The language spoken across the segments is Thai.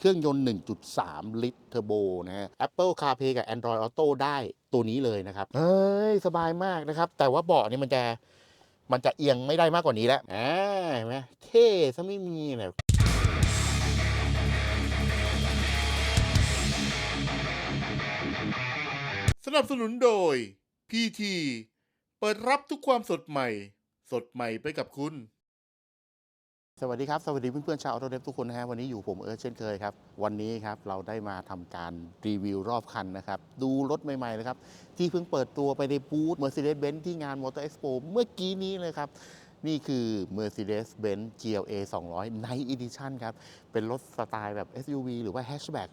เครื่องยนต์ 1.3 ลิตรเทอร์โบนะฮะ Apple CarPlay กับ Android Auto ได้ตัวนี้เลยนะครับเฮ้ย สบายมากนะครับ แต่ว่าเบาะนี่มันจะมันจะเอียงไม่ได้มากกว่านี้แล้วอ่าเห็นไหมเท่ซะไม่มีเลยสนับสนุนโดย PT เปิดรับทุกความสดใหม่ สดใหม่ไปกับคุณ สวัสดีครับ สวัสดีเพื่อนๆชาวออโตเดฟทุกคนนะฮะวันนี้อยู่ผมเอิร์ธเช่นเคยครับ วันนี้ครับเราได้มาทำการรีวิวรอบคันนะครับ ดูรถใหม่ๆเลยครับ ที่เพิ่งเปิดตัวไปในบูธ Mercedes-Benz ที่งาน Motor Expo เมื่อกี้นี้เลยครับ นี่คือ Mercedes-Benz GLA 200 Night Edition ครับ เป็นรถสไตล์แบบ SUV หรือว่า Hatchback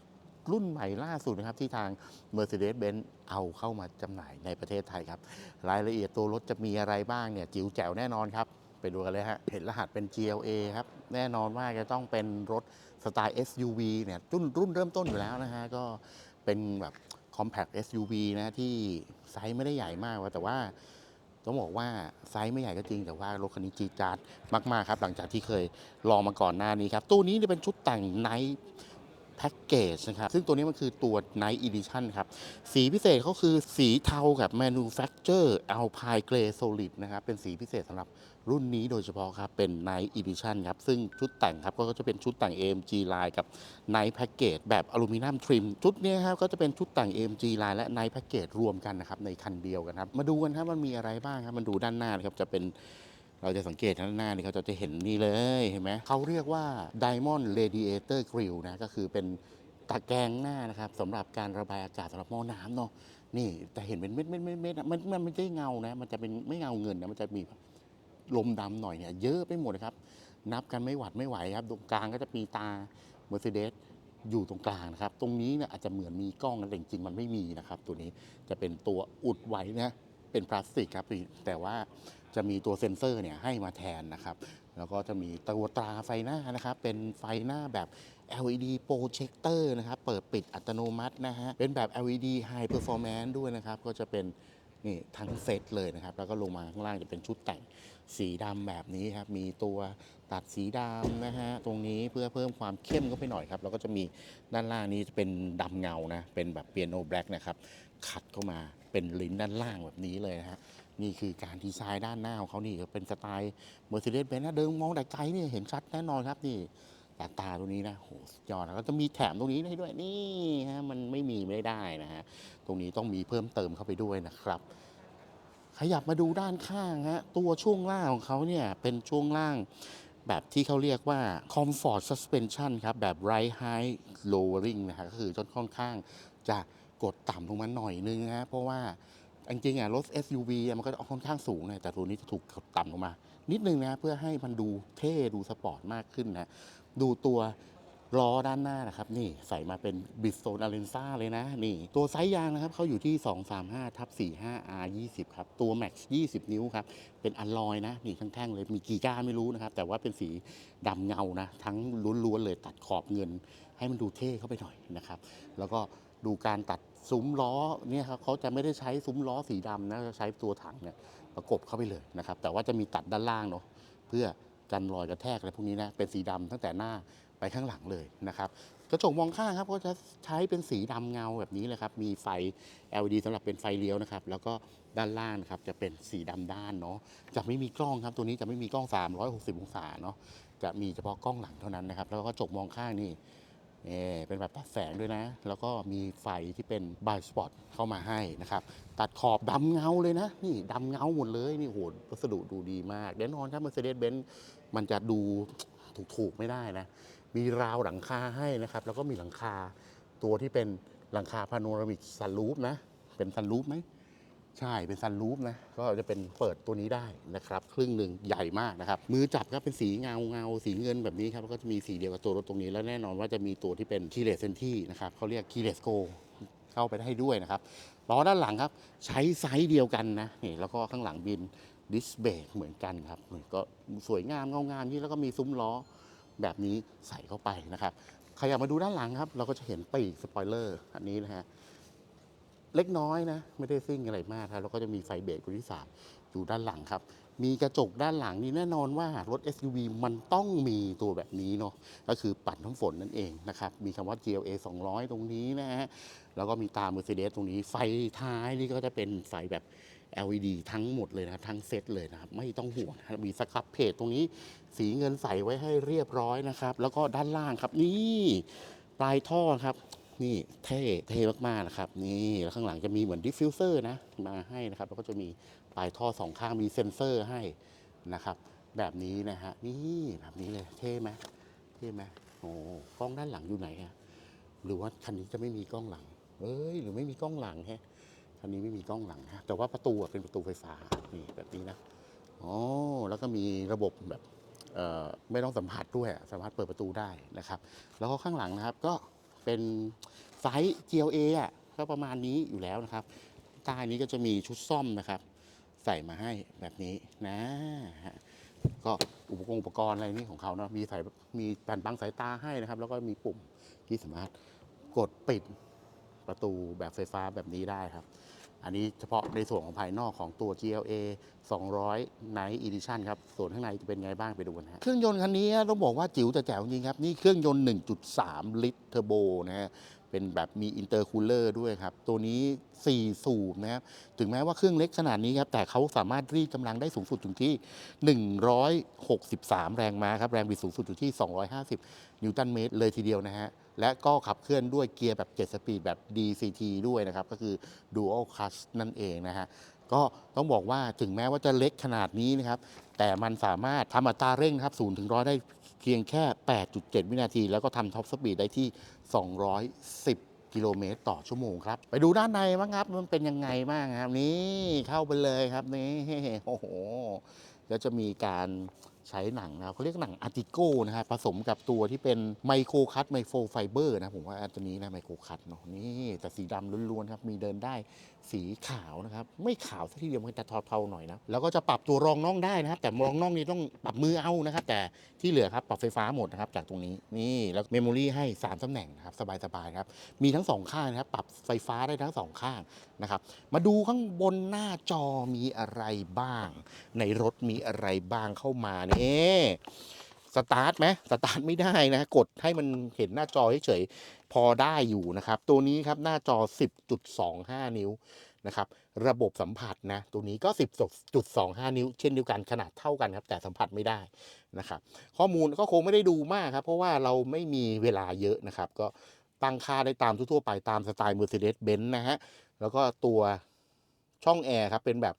รุ่นใหม่ล่าสุดนะครับ ที่ทาง Mercedes-Benz เอาเข้ามาจำหน่ายในประเทศไทยครับ รายละเอียดตัวรถจะมีอะไรบ้างเนี่ยจิ๋วแจ๋วแน่นอนครับ ดูกันเลยฮะ เห็นรหัสเป็น GLA ครับ แน่นอนว่าจะต้องเป็นรถสไตล์ SUV เนี่ยรุ่นรุ่นเริ่มต้นอยู่แล้วนะฮะ ก็เป็นแบบ compact SUV นะที่ไซส์ไม่ได้ใหญ่มากแต่ว่าต้องบอกว่าไซส์ไม่ใหญ่ก็จริงแต่ว่ารถคันนี้จีดจาดมากๆครับ หลังจากที่เคยลองมาก่อนหน้านี้ครับ ตู้นี้เนี่ยเป็นชุดแต่ง Night Package นะครับซึ่งตัวนี้มันคือตัว Night Edition ครับสีพิเศษเขาคือสีเทากับ Manufacture Alpine Grey Solid นะครับเป็นสีพิเศษสำหรับรุ่นนี้โดยเฉพาะครับเป็น Night Edition ครับซึ่งชุดแต่งครับก็จะเป็นชุดแต่ง AMG Line กับ Night Package แบบอลูมิเนียมทริมชุดนี้ครับก็จะเป็นชุดแต่ง AMG Line และ Night Package รวมกันนะครับในคันเดียวกันครับมาดูกันครับมันมีอะไรบ้างครับมันดูด้านหน้านะครับจะเป็น เราจะสังเกตด้านหน้านี่เขาจะเห็นนี่เลยเห็นไหมเขาเรียกว่า Diamond Radiator Grill นะก็คือเป็นตะแกรงหน้านะครับสำหรับการระบายอากาศสำหรับหม้อน้ำเนาะนี่แต่เห็นเป็นเม็ดเม็ดเม็ดเม็ดมันมันไม่ได้เงานะ มันจะเป็นไม่เงาเงินนะมันจะมีลมดำหน่อยเนี่ยเยอะไปหมดนะครับ นับกันไม่หวัดไม่ไหวครับ ตรงกลางก็จะมีตา Mercedes อยู่ตรงกลางนะครับ ตรงนี้เนี่ยอาจจะเหมือนมีกล้องนะแต่จริงๆมันไม่มีนะครับ ตัวนี้จะเป็นตัวอุดไว้นะเป็นพลาสติกครับแต่ว่า จะมีตัวเซ็นเซอร์เนี่ยให้มาแทนนะครับ แล้วก็จะมีตัวตราไฟหน้านะครับ เป็นไฟหน้าแบบ LED projector นะครับ เปิดปิดอัตโนมัตินะฮะ เป็นแบบ LED high performance ด้วยนะครับ ก็จะเป็นนี่ทั้งเซตเลยนะครับ แล้วก็ลงมาข้างล่างจะเป็นชุดแต่งสีดำแบบนี้ครับ มีตัวตัดสีดำนะฮะ ตรงนี้เพื่อเพิ่มความเข้มเข้าไปหน่อยครับ แล้วก็จะมีด้านล่างนี้จะเป็นดำเงานะ เป็นแบบเปียโนแบล็กนะครับ ขัดเข้ามาเป็นลิ้นด้านล่างแบบนี้เลยนะฮะ นี่คือการดีไซน์ด้านหน้าของเขานี่เป็นสไตล์ Mercedes-Benz นะเดิมมองแต่ไกลนี่เห็นชัดแน่นอนครับนี่ตาตาตัวนี้นะโหสุดยอดแล้วก็จะมีแถมตรงนี้ได้ด้วยนี่ฮะมันไม่มีไม่ได้นะฮะตรงนี้ต้องมีเพิ่มเติมเข้าไปด้วยนะครับ ขยับมาดูด้านข้างฮะตัวช่วงล่างของเขาเนี่ยเป็นช่วงล่างแบบที่เขาเรียกว่า Comfort Suspension ครับ แบบ Right High Lowering นะฮะก็คือจนค่อนข้างจะกดต่ำลงมาหน่อยนึงนะเพราะว่า จริงๆอะรถ SUV อะมันก็ค่อนข้างสูงนะแต่ตัวนี้จะถูกต่ำลงมา นิดนึงนะเพื่อให้มันดูเท่ดูสปอร์ตมากขึ้นนะดูตัวล้อด้านหน้านะครับ นี่ใส่มาเป็นบิสโซนอาเลนซ่าเลยนะ นี่ ตัวไซส์ยางนะครับเขาอยู่ที่ 235ทับ45 R 20ครับ ตัว Max 20 นิ้วครับ เป็นอลลอยนะ นี่ทั้งแท่งเลยมีกี่ก้าไม่รู้นะครับ แต่ว่าเป็นสีดำเงานะ ทั้งล้วนๆเลยตัดขอบเงิน ให้มันดูเท่เข้าไปหน่อยนะครับ แล้วก็ดูการตัดซุ้มล้อเนี่ยครับเขาจะไม่ได้ใช้ซุ้มล้อสีดำนะจะใช้ตัวถังเนี่ยประกบเข้าไปเลยนะครับ แต่ว่าจะมีตัดด้านล่างเนาะเพื่อกันรอยกระแทกอะไรพวกนี้นะเป็นสีดำตั้งแต่หน้าไปข้างหลังเลยนะครับกระจกมองข้างครับก็จะใช้เป็นสีดำเงาแบบนี้เลยครับมีไฟ LED สำหรับเป็นไฟเลี้ยวนะครับแล้วก็ด้านล่างนะครับจะเป็นสีดำด้านเนาะจะไม่มีกล้องครับตัวนี้จะไม่มีกล้อง 360 องศาเนาะจะมีเฉพาะกล้องหลังเท่านั้นนะครับแล้วก็กระจกมองข้างนี่ เอ่เป็นแบบตัดแสงด้วยนะ แล้วก็มีไฟที่เป็นบายสปอตเข้ามาให้นะครับ ตัดขอบดำเงาเลยนะ นี่ดำเงาหมดเลย นี่โหวัสดุดูดีมากแน่นอนครับ Mercedes-Benz มันจะดูถูกๆไม่ได้นะ มีราวหลังคาให้นะครับ แล้วก็มีหลังคาตัวที่เป็นหลังคาพาโนรามิกซันรูฟนะ เป็นซันรูฟไหม ใช่เป็นซันรูฟนะก็จะเป็นเปิดตัวนี้ได้นะครับ ครึ่งหนึ่งใหญ่มากนะครับ มือจับก็เป็นสีเงาเงาสีเงินแบบนี้ครับแล้วก็จะมีสีเดียวกับตัวรถตรงนี้ แล้วแน่นอนว่าจะมีตัวที่เป็นคีเลสเซนที่นะครับเขาเรียกคีเลสโกเข้าไปได้ด้วยนะครับล้อด้านหลังครับ ใช้ไซส์เดียวกันนะนี่แล้วก็ข้างหลังบินดิสเบรกเหมือนกันครับก็สวยงามเงางามนี่แล้วก็มีซุ้มล้อแบบนี้ใส่เข้าไปนะครับใครอยากมาดูด้านหลังครับ เราก็จะเห็นปีกสปอยเลอร์อันนี้นะฮะ เล็กน้อยนะ ไม่ได้ซิ่งอะไรมากครับแล้วก็จะมีไฟเบรกตัวที่ 3 อยู่ด้านหลังครับ มีกระจกด้านหลังนี่แน่นอนว่ารถ SUV มันต้องมีตัวแบบนี้เนาะก็คือปัดน้ำฝนนั่นเองนะครับ มีคำว่า GLA 200 ตรงนี้นะฮะแล้วก็มีตา Mercedes ตรงนี้ไฟท้ายนี่ก็จะเป็นไฟแบบ LED ทั้งหมดเลยนะครับทั้งเซตเลยนะครับไม่ต้องห่วงนะมีสครับเพจตรงนี้สีเงินใสไว้ให้เรียบร้อยนะครับ แล้วก็ด้านล่างครับนี่ปลายท่อครับ นี่เท่เท่มากๆนะครับ นี่แล้วข้างหลังจะมีเหมือนดิฟฟิวเซอร์นะมาให้นะครับ แล้วก็จะมีปลายท่อสองข้างมีเซ็นเซอร์ให้นะครับ แบบนี้นะฮะนี่แบบนี้เลยเท่ไหมเท่ไหมโอ้กล้องด้านหลังอยู่ไหนอะหรือว่าคันนี้จะไม่มีกล้องหลังเอ้ยหรือไม่มีกล้องหลังแฮะคันนี้ไม่มีกล้องหลังฮะแต่ว่าประตูอะเป็นประตูไฟฟ้านี่แบบนี้นะอ๋อแล้วก็มีระบบแบบไม่ต้องสัมผัสด้วยสามารถเปิดประตูได้นะครับ แล้วก็ข้างหลังนะครับก็ เป็นไซส์ GLA อะก็ประมาณนี้อยู่แล้วนะครับ ใต้นี้ก็จะมีชุดซ่อมนะครับ ใส่มาให้แบบนี้นะก็อุปกรณ์อุปกรณ์อะไรนี่ของเขาเนาะมีใส่มีแผ่นบังสายตาให้นะครับ แล้วก็มีปุ่มที่สามารถกดปิดประตูแบบไฟฟ้าแบบนี้ได้ครับ อันนี้เฉพาะในส่วนของภายนอกของตัว GLA 200 Night Edition ครับ ส่วนข้างในจะเป็นไงบ้างไปดูกันฮะ เครื่องยนต์คันนี้ต้องบอกว่าจิ๋วแต่แจ๋วจริงครับ นี่เครื่องยนต์ 1.3 ลิตรเทอร์โบนะฮะ เป็นแบบมีอินเตอร์คูลเลอร์ด้วยครับ ตัวนี้ 4 สูบนะครับ ถึงแม้ว่าเครื่องเล็กขนาดนี้ครับ แต่เขาสามารถรีดกำลังได้สูงสุดถึงที่ 163 แรงม้าครับ แรงบิดสูงสุดอยู่ที่ 250 นิวตันเมตรเลยทีเดียวนะฮะ และก็ขับเคลื่อนด้วยเกียร์แบบ 7 สปีดแบบ DCT ด้วยนะครับ ก็คือ Dual Clutch นั่นเองนะฮะก็ต้องบอกว่าถึงแม้ว่าจะเล็กขนาดนี้นะครับ แต่มันสามารถทำอัตราเร่งครับ0ถึงร้อยได้ พียงแค่ 8.7 วินาที แล้วก็ทำท็อปสปีดได้ที่ 210 กิโลเมตรต่อชั่วโมงครับ ไปดูด้านในบ้างครับ มันเป็นยังไงบ้างครับ นี่เข้าไปเลยครับนี่โอ้โห แล้วจะมีการ ใช้หนังนะครับเขาเรียกหนังอาร์ติโก้นะครับผสมกับตัวที่เป็นไมโครคัตไมโครไฟเบอร์นะผมว่าตัวนี้นะไมโครคัตเนาะนี่แต่สีดำล้วนๆครับมีเดินได้สีขาวนะครับไม่ขาวสักทีเดียวมันจะเทาๆหน่อยนะแล้วก็จะปรับตัวรองน่องได้นะครับแต่รองน่องนี้ต้องปรับมือเอานะครับแต่ที่เหลือครับปรับไฟฟ้าหมดนะครับจากตรงนี้นี่แล้วเมมโมรี่ให้3ตำแหน่งนะครับสบายๆครับมีทั้งสองข้างนะครับปรับไฟฟ้าได้ทั้งสองข้าง นะครับ มาดูข้างบนหน้าจอมีอะไรบ้าง ในรถมีอะไรบ้างเข้ามาเนี่ยสตาร์ทไหมสตาร์ทไม่ได้นะ กดให้มันเห็นหน้าจอเฉยๆพอได้อยู่นะครับ ตัวนี้ครับหน้าจอ 10.25 นิ้วนะครับระบบสัมผัสนะตัวนี้ก็ 10.25 นิ้ว เช่นเดียวกันขนาดเท่ากันครับ แต่สัมผัสไม่ได้นะครับ ข้อมูลก็คงไม่ได้ดูมากครับ เพราะว่าเราไม่มีเวลาเยอะนะครับ ก็ตั้งค่าได้ตามทั่วไปตามสไตล์ Mercedes-Benz นะฮะ แล้วก็ตัวช่องแอร์ครับเป็นแบบ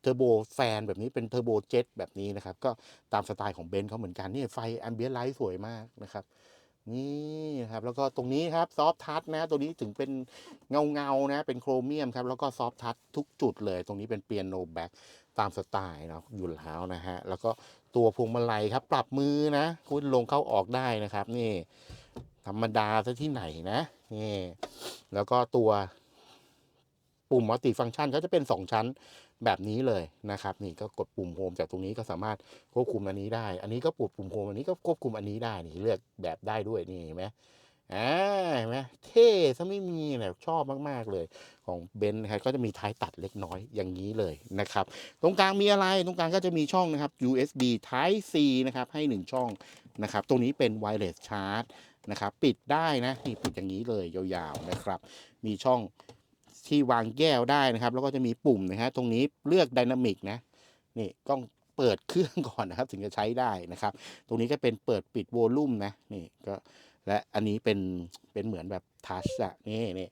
เทอร์โบแฟนแบบนี้เป็นเทอร์โบเจ็ตแบบนี้นะครับ ก็ตามสไตล์ของเบนซ์เขาเหมือนกันนี่ไฟแอมเบียนไลท์สวยมากนะครับ นี่ครับแล้วก็ตรงนี้ครับซอฟทัชนะ ตัวนี้ถึงเป็นเงาเงานะ เป็นโครเมียมครับ แล้วก็ซอฟทัชทุกจุดเลย ตรงนี้เป็นเปียโนแบ็กตามสไตล์เนาะอยู่แล้วนะฮะ แล้วก็ตัวพวงมาลัยครับ ปรับมือนะ คุณลงเข้าออกได้นะครับ นี่ ธรรมดาซะที่ไหนนะนี่แล้วก็ตัว ปุ่มมัลติฟังก์ชันเขาจะเป็น 2 ชั้นแบบนี้เลยนะครับ นี่ก็กดปุ่มโฮมจากตรงนี้ก็สามารถควบคุมอันนี้ได้ อันนี้ก็ปวดปุ่มโฮมอันนี้ก็ควบคุมอันนี้ได้นี่เลือกแบบได้ด้วยนี่เห็นไหมอ่าเห็นไหมเท่ซะไม่มีเนี่ยชอบมากๆเลย ของเบนซ์นะครับก็จะมีท้ายตัดเล็กน้อยอย่างนี้เลยนะครับ ตรงกลางมีอะไรตรงกลางก็จะมีช่องนะครับ USB Type C นะครับให้ 1 ช่องนะครับ ตรงนี้เป็น Wireless Charge นะครับ ปิดได้นะนี่ปิดอย่างนี้เลยยาวๆนะครับ มีช่อง ที่วางแก้วได้นะครับ แล้วก็จะมีปุ่มนะฮะตรงนี้เลือก Dynamic นะนี่ต้องเปิดเครื่องก่อนนะครับ ถึงจะใช้ได้นะครับ ตรงนี้ก็เป็นเปิดปิดโวลูมนะนี่ก็และอันนี้เป็นเป็นเหมือนแบบทัชอะนี่นี่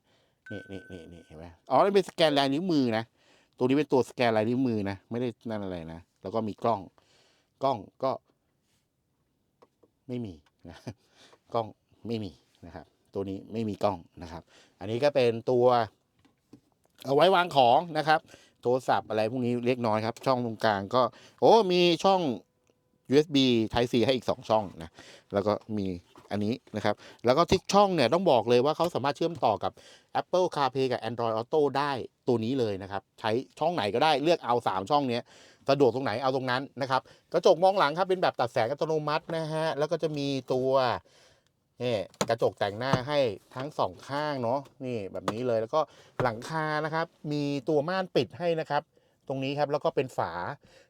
นี่นี่นี่นี่เห็นไหมอ๋อนี่เป็นสแกนลายนิ้วมือนะตัวนี้เป็นตัวสแกนลายนิ้วมือนะไม่ได้นั่นอะไรนะแล้วก็มีกล้องกล้องก็ไม่มีนะกล้องไม่มีนะครับ ตัวนี้ไม่มีกล้องนะครับ อันนี้ก็เป็นตัว เอาไว้วางของนะครับ โทรศัพท์อะไรพวกนี้เล็กน้อยครับ ช่องตรงกลางก็ โอ้มีช่อง USB Type C ให้อีก 2 ช่องนะ แล้วก็มีอันนี้นะครับ แล้วก็ทุกช่องเนี่ยต้องบอกเลยว่าเขาสามารถเชื่อมต่อกับ Apple CarPlay กับ Android Auto ได้ตัวนี้เลยนะครับ ใช้ช่องไหนก็ได้เลือกเอา 3 ช่องเนี้ยสะดวกตรงไหนเอาตรงนั้นนะครับ กระจกมองหลังครับเป็นแบบตัดแสงอัตโนมัตินะฮะ แล้วก็จะมีตัว นี่กระจกแต่งหน้าให้ทั้งสองข้างเนาะนี่แบบนี้เลยแล้วก็หลังคานะครับ มีตัวม่านปิดให้นะครับ ตรงนี้ครับแล้วก็เป็นฝา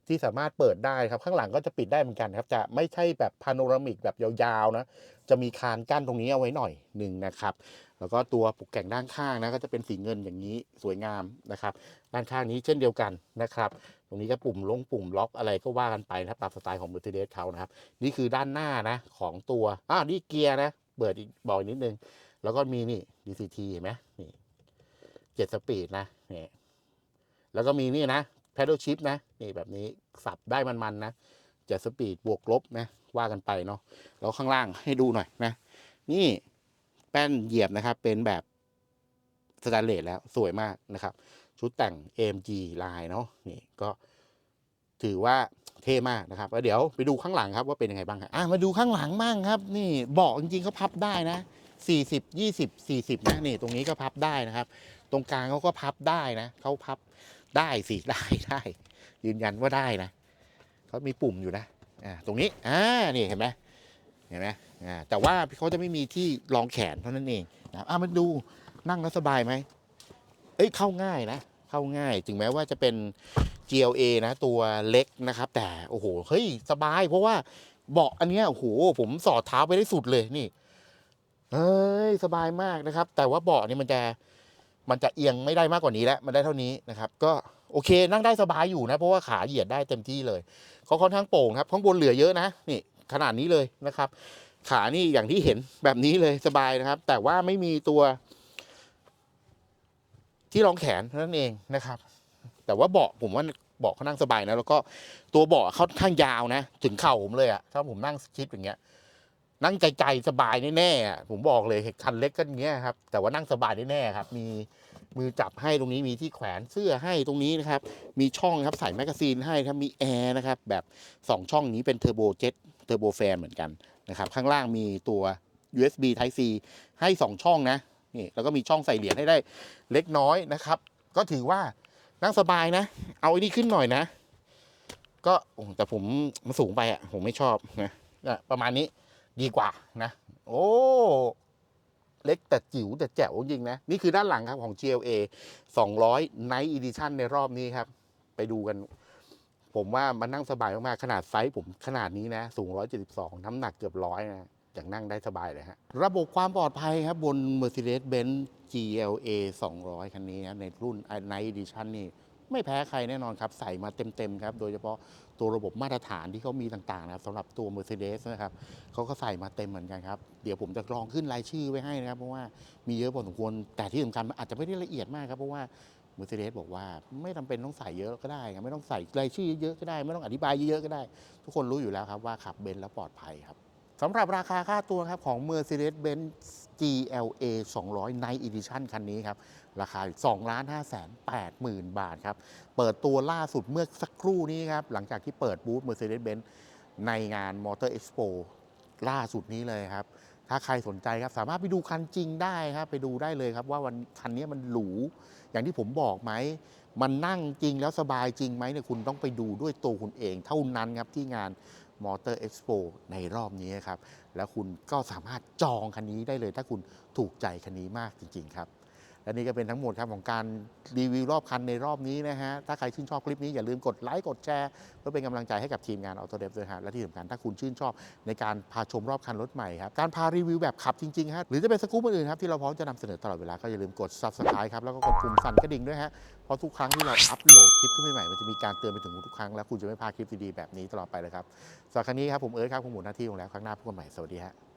ที่สามารถเปิดได้ครับ ข้างหลังก็จะปิดได้เหมือนกันครับ จะไม่ใช่แบบพาโนรามิกแบบยาวๆนะจะมีคานกั้นตรงนี้เอาไว้หน่อยหนึ่งนะครับ แล้วก็ตัวปลุกแก่งด้านข้างนะก็จะเป็นสีเงินอย่างนี้สวยงามนะครับ ด้านข้างนี้เช่นเดียวกันนะครับ ตรงนี้ก็ปุ่มลงปุ่มล็อกอะไรก็ว่ากันไปนะครับตามสไตล์ของ Mercedes เขานะครับ นี่คือด้านหน้านะของตัวอ่านี่เกียร์นะเปิดอีกบอกอีกนิดนึง แล้วก็มีนี่ DCT เห็นไหมนี่เจ็ดสปีดนะนี่แล้วก็มีนี่นะ pedal shift นะนี่แบบนี้สับได้มันๆนะเจ็ดสปีดบวกลบนะว่ากันไปเนาะแล้วข้างล่างให้ดูหน่อยนะ นี่ แป้นเหยียบนะครับ เป็นแบบสแตนเลสแล้วสวยมากนะครับ ชุดแต่ง AMG ลายเนาะนี่ก็ถือว่าเท่มากนะครับแล้วเดี๋ยวไปดูข้างหลังครับว่าเป็นยังไงบ้างครับอะมาดูข้างหลังบ้างครับ นี่เบาะจริงๆเขาพับได้นะ 40 20 40นะนี่ตรงนี้ก็พับได้นะครับ ตรงกลางเขาก็พับได้นะเขาพับได้สิได้ได้ ยืนยันว่าได้นะเขามีปุ่มอยู่นะอ่าตรงนี้อ่านี่เห็นไหมเห็นไหม แต่ว่าเขาจะไม่มีที่รองแขนเท่านั้นเองนะครับอ่ามาดูนั่งแล้วสบายไหมเอ้ยเข้าง่ายนะ เข้าง่าย ถึงแม้ว่าจะเป็น GLA นะ ตัวเล็กนะครับ แต่โอ้โหเฮ้ยสบาย เพราะว่าเบาะอันเนี้ยโอ้โหผมสอดเท้าไปได้สุดเลยนี่เฮ้ยสบายมากนะครับ แต่ว่าเบาะนี่มันจะมันจะเอียงไม่ได้มากกว่านี้แล้ว มันได้เท่านี้นะครับ ก็โอเค นั่งได้สบายอยู่นะ เพราะว่าขาเหยียดได้เต็มที่เลยเขาค่อนข้างโป่งครับ ข้างบนเหลือเยอะนะ นี่ขนาดนี้เลยนะครับ ขานี่อย่างที่เห็นแบบนี้เลยสบายนะครับ แต่ว่าไม่มีตัวที่รองแขนนั้นเองนะครับ แต่ว่าเบาะผมว่าเบาะเขานั่งสบายนะ แล้วก็ตัวเบาะเขาข้างยาวนะ ถึงเข่าผมเลยอะถ้าผมนั่งชิดอย่างเงี้ย นั่งใจๆสบายแน่ๆอะผมบอกเลยคันเล็กก็อย่างเงี้ยครับ แต่ว่านั่งสบายแน่ๆครับ มีมือจับให้ตรงนี้มีที่แขวนเสื้อให้ตรงนี้นะครับ มีช่องครับใส่แมกกาซีนให้ครับมีแอร์นะครับ แบบสองช่องนี้เป็นเทอร์โบเจ็ตเทอร์โบแฟนเหมือนกัน นะครับข้างล่างมีตัว USB Type C ให้สองช่องนะนี่แล้วก็มีช่องใส่เหรียญให้ได้เล็กน้อยนะครับ ก็ถือว่านั่งสบายนะ เอาอ้นี่ขึ้นหน่อยนะ ก็แต่ผมมันสูงไปอะผมไม่ชอบนะประมาณนี้ดีกว่านะ โอ้เล็กแต่จิ๋วแต่แจ๋วจริงนะ นี่คือด้านหลังครับของ GLA 200 Night Edition ในรอบนี้ครับ ไปดูกัน ผมว่ามันนั่งสบายมากๆ ขนาดไซส์ผมขนาดนี้นะ สูง 172 น้ำหนักเกือบร้อยนะอย่างนั่งได้สบายเลยฮะ ระบบความปลอดภัยครับบน Mercedes-Benz GLA 200 คันนี้นะในรุ่น Night Edition นี่ไม่แพ้ใครแน่นอนครับ ใส่มาเต็ม ๆ ครับ โดยเฉพาะตัวระบบมาตรฐานที่เขามีต่าง ๆ นะครับสำหรับตัว Mercedes นะครับเขาก็ใส่มาเต็มเหมือนกันครับ เดี๋ยวผมจะลองขึ้นรายชื่อไว้ให้นะครับ เพราะว่ามีเยอะพอสมควรแต่ที่สำคัญอาจจะไม่ได้ละเอียดมากครับ เพราะว่า Mercedes บอกว่าไม่จำเป็นต้องใส่เยอะก็ได้ไม่ต้องใส่รายชื่อเยอะก็ได้ ไม่ต้องอธิบายเยอะก็ได้ ทุกคนรู้อยู่แล้วครับว่าขับเบนซ์แล้วปลอดภัยครับสำหรับราคาค่าตัวครับของ Mercedes-Benz GLA 200 Night Edition คันนี้ครับ ราคา2ล้าน5แสน8หมื่นบาทครับ เปิดตัวล่าสุดเมื่อสักครู่นี้ครับ หลังจากที่เปิดบูธ Mercedes-Benz ในงาน Motor Expo ล่าสุดนี้เลยครับ ถ้าใครสนใจครับสามารถไปดูคันจริงได้ครับ ไปดูได้เลยครับ ว่าวันคันนี้มันหรู อย่างที่ผมบอกไหม มันนั่งจริงแล้วสบายจริงไหมเนี่ยคุณต้องไปดูด้วยตัวคุณเองเท่านั้นครับที่งานมอเตอร์เอ็กซ์โปในรอบนี้ครับ แล้วคุณก็สามารถจองคันนี้ได้เลย ถ้าคุณถูกใจคันนี้มากจริง ๆ ครับ และนี่ก็เป็นทั้งหมดครับของการรีวิวรอบคันในรอบนี้นะฮะ ถ้าใครชื่นชอบคลิปนี้อย่าลืมกดไลค์กดแชร์เพื่อเป็นกำลังใจให้กับทีมงาน Auto d e v ด้วยฮะและที่สำคัญถ้าคุณชื่นชอบในการพาชมรอบคันรถใหม่ครับ การพารีวิวแบบขับจริงๆฮะหรือจะเป็นสกู๊ปอื่นๆครับที่เราพร้อมจะนำเสนอตลอดเวลาก็อย่าลืมกด subscribe ครับแล้วก็กดปุ่มสั่นกระดิ่งด้วยฮะเพราะทุกครั้งที่เราอัปโหลดคลิปขึ้นใหม่ๆมันจะมีการเตือนไปถึงคุณทุกครั้งและคุณจะไม่พลาดคลิปดีๆแบบนี้ตลอดไปเลยครับสำหรับครั้งนี้ครับผมเอิร์ธครับผมหมุนหน้าที่ของแล้วครั้งหน้าพบกันใหม่สวัสดีฮะ